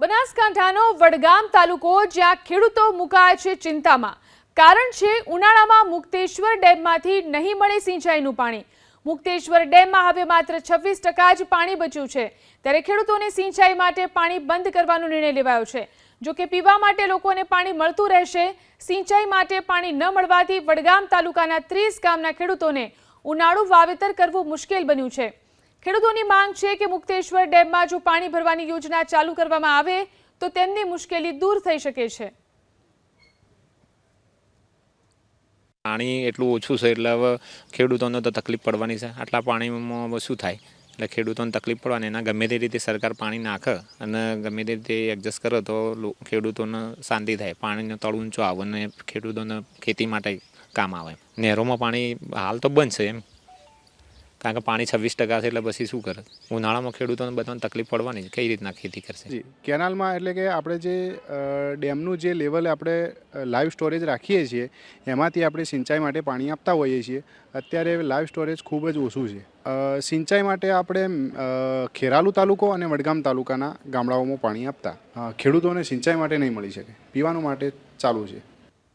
બનાસકાંઠાનો વડગામ તાલુકો જ્યાં ખેડૂતો મુકાયા છે ચિંતામાં. કારણ છે, ઉનાળામાં મુક્તેશ્વર ડેમમાંથી નહીં મળે સિંચાઈનું પાણી. મુક્તેશ્વર ડેમમાં હવે માત્ર છવ્વીસ ટકા જ પાણી બચ્યું છે. ત્યારે ખેડૂતોને સિંચાઈ માટે પાણી બંધ કરવાનો નિર્ણય લેવાયો છે. જો કે પીવા માટે લોકોને પાણી મળતું રહેશે, સિંચાઈ માટે પાણી ન મળવાથી વડગામ તાલુકાના ત્રીસ ગામના ખેડૂતોને ઉનાળુ વાવેતર કરવું મુશ્કેલ બન્યું છે. ખેડૂતોની માંગ છે કે મુક્તેશ્વર ડેમમાં જો પાણી ભરવાની યોજના ચાલુ કરવામાં આવે, તો તેમની મુશ્કેલી દૂર થઈ શકે છે. પાણી એટલું ઓછું છે, એટલે હવે ખેડૂતોને તો તકલીફ પડવાની છે. આટલા પાણીમાં શું થાય? એટલે ખેડૂતોને તકલીફ પડવાની, એના ગમે તે રીતે સરકાર પાણી નાખે અને ગમે તે રીતે એડજસ્ટ કરે તો ખેડૂતોને શાંતિ થાય. પાણીનો તળ ઊંચો આવે અને ખેડૂતોને ખેતી માટે કામ આવે. નહેરોમાં પાણી હાલ તો બંધ છે એમ. કારણ કે પાણી છવ્વીસ ટકા છે એટલે પછી શું કરે? ઉનાળામાં ખેડૂતોને બધાને તકલીફ પડવાની કઈ રીતના ખેતી કરશે? જી. કેનાલમાં એટલે કે આપણે જે ડેમનું જે લેવલ આપણે લાઈવ સ્ટોરેજ રાખીએ છીએ, એમાંથી આપણે સિંચાઈ માટે પાણી આપતા હોઈએ છીએ. અત્યારે લાઈવ સ્ટોરેજ ખૂબ જ ઓછું છે. સિંચાઈ માટે આપણે ખેરાલુ તાલુકો અને વડગામ તાલુકાના ગામડાઓમાં પાણી આપતા. ખેડૂતોને સિંચાઈ માટે નહીં મળી શકે. પીવાનું માટે ચાલુ છે.